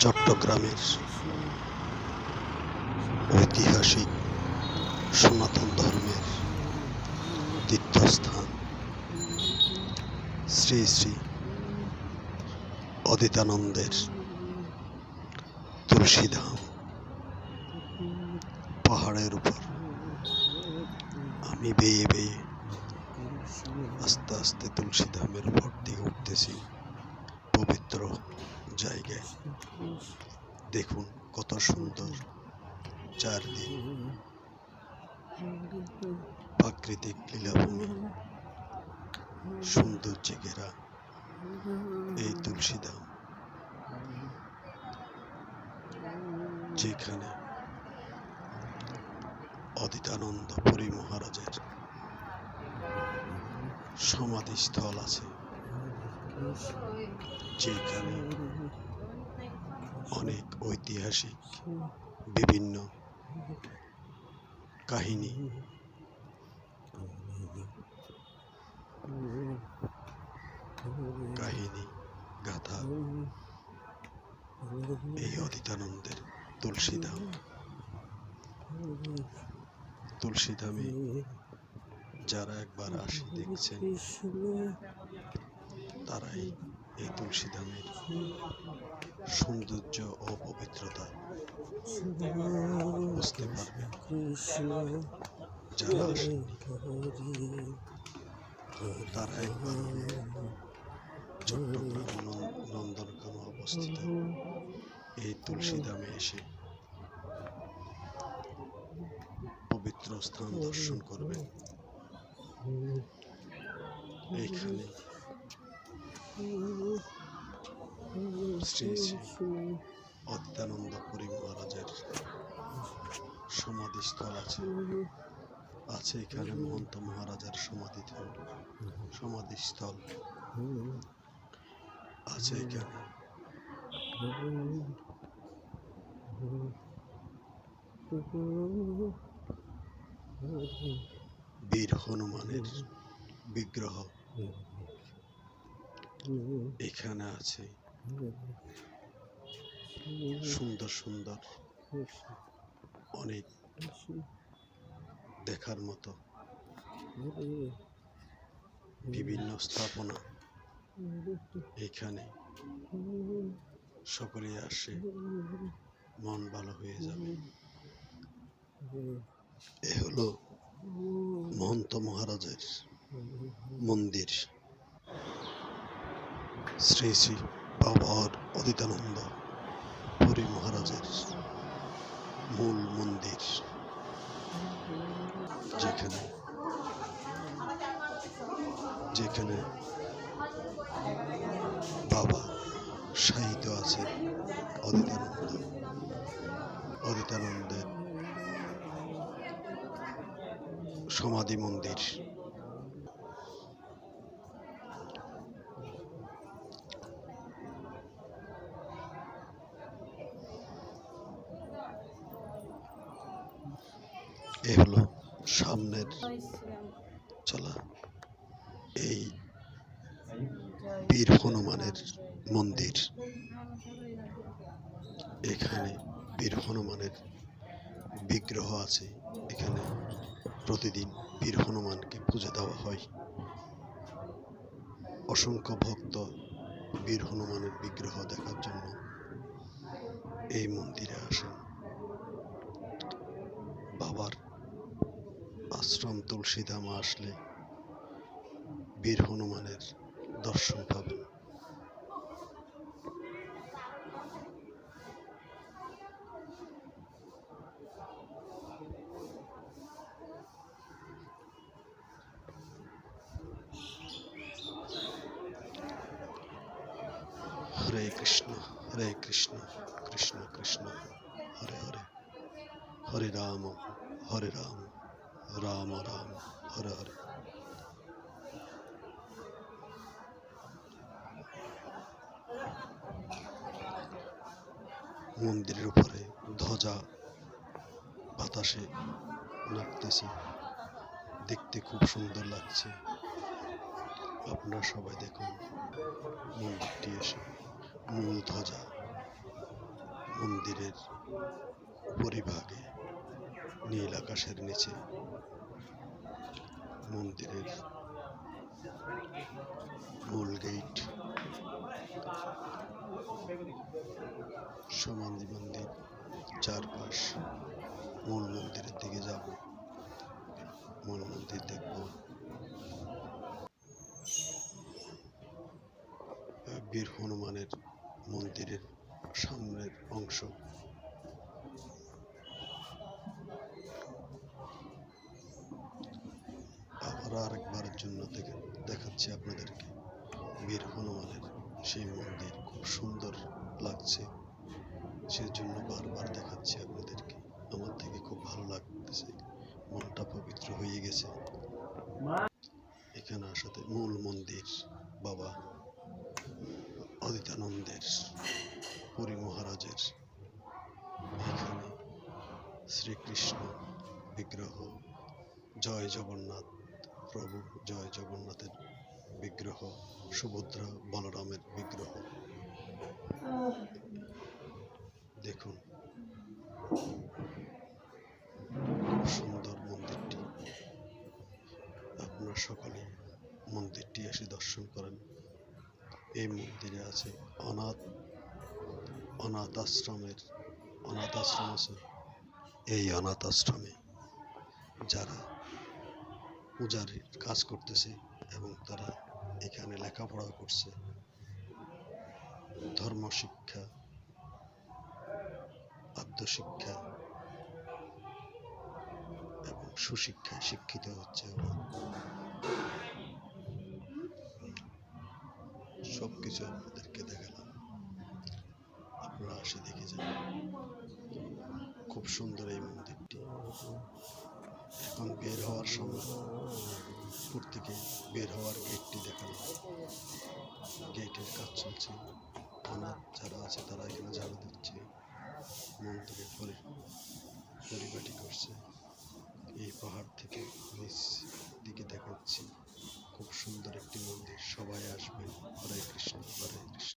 চট্টগ্রামের ঐতিহাসিক সনাতন ধর্মের তীর্থস্থান শ্রী শ্রী অদিতানন্দের তুলসীধাম পাহাড়ের উপর। আমি বেয়ে বেয়ে আস্তে আস্তে তুলসীধামের উপর দিয়ে উঠতেছি, পবিত্র জায়গায়। দেখুন কত সুন্দর চারদিক। প্রাকৃতিক লীলাভূমি। সৌন্দর্যে ঘেরা এই তুলসীধাম যেখানে অদিতানন্দ পুরী মহারাজের সমাধিস্থল আছে। যেখানে অনেক ঐতিহাসিক, বিভিন্ন কাহিনী। কাহিনী, গাথা, এই অদিতানন্দের তুলসীধাম। তুলসীধামে যারা একবার আসি দেখছেন, তারাই এই তুলসী তুলসীধামের সৌন্দর্য ও পবিত্রতা বুঝতে পারবেন। যারা তারা একবার চট্টগ্রাম অবস্থিত এই তুলসীধামে এসে পবিত্র স্থান দর্শন করবেন। এইখানে শ্রী অদ্যানন্দ পুরী মহারাজের সমাধিস্থল আছে। আছে এখানে মহন্ত মহারাজার সমাধিস্থল সমাধিস্থল আছে এখানে। বীর হনুমানের বিগ্রহ। এখানে আছে। সুন্দর সুন্দর। অনেক দেখার মতো। বিভিন্ন স্থাপনা এখানে। সকলে আসে। মন ভালো হয়ে যাবে। এ হলো মহন্ত মহারাজের মন্দির। শ্রী শ্রী বাবার অদিতানন্দ পুরী মহারাজের মূল মন্দির, যেখানে যেখানে বাবা সাহিত্য আছে অদিতানন্দ। অদিতানন্দের সমাধি মন্দির। এ হলো সামনের চলা। এই বীর হনুমানের মন্দির। এখানে বীর হনুমানের বিগ্রহ আছে। এখানে প্রতিদিন বীর হনুমানকে পূজা দেওয়া হয়। অসংখ্য ভক্ত বীর হনুমানের বিগ্রহ দেখার জন্য এই মন্দিরে আসেন। বাবার আশ্রম তুলসীধামা আসলে বীর হনুমানের দর্শন পাবেন। হরে কৃষ্ণ হরে কৃষ্ণ কৃষ্ণ কৃষ্ণ, হরে হরে হরে রাম হরে রাম। রাম রাম, হরে হরে। মন্দিরের উপরে ধ্বজা বাতাসে নাড়তেছে দেখতে খুব সুন্দর লাগছে। আপনারা সবাই দেখুন। মন্দিরটি এসে মূল ধ্বজা মন্দিরের উপরিভাগে নীল আকাশের নিচে মন্দিরের মূল গেট সমাধি মন্দির চারপাশ মূল মন্দিরের দিকে যাব। মূল মন্দির দেখব। বীর হনুমানের মন্দিরের সামনের অংশ। আবার আরেকবারের জন্য দেখে দেখাচ্ছি আপনাদেরকে। বীর হনুমানের সেই মন্দির খুব সুন্দর লাগছে। সেজন্য বারবার দেখাচ্ছি আপনাদেরকে। আমার থেকে খুব ভালো লাগতেছে। মনটা পবিত্র হয়ে গেছে। এখানে আসাতে মূল মন্দির বাবা অদিতানন্দের পুরী মহারাজের। এখানে শ্রীকৃষ্ণ বিগ্রহ। জয় জগন্নাথ। প্রভু, জয় জগন্নাথের বিগ্রহ, সুভদ্রা বলরামের বিগ্রহ। দেখুন, খুব সুন্দর মন্দিরটি। আপনারা সকলে মন্দিরটি এসে দর্শন করেন। এই মন্দিরে আছে অনাথ অনাথ আশ্রমের, অনাথ আশ্রম আছে। এই অনাথ আশ্রমে যারা পূজারীর কাজ করতেছে এবং তারা এখানে লেখাপড়া করছে। ধর্ম শিক্ষা আদ্য শিক্ষা এবং সুশিক্ষায় শিক্ষিত হচ্ছে ওরা। সব কিছু আপনাদেরকে দেখালাম। আপনারা আসে দেখে যান। খুব সুন্দর এই মন্দিরটি। এখন বের হওয়ার সময়। থেকে বের হওয়ার গেটটি দেখালাম। গেটের কাজ চলছে। অনাথ যারা আছে তারা এখানে ঝাড়ু দিচ্ছে। মন্দিরে পরি, পরিপাটি করছে। এই পাহাড় থেকে নিচ দিকে দেখাচ্ছি। খুব সুন্দর একটি মন্দির। সবাই আসবেন হরে কৃষ্ণ হরে কৃষ্ণ।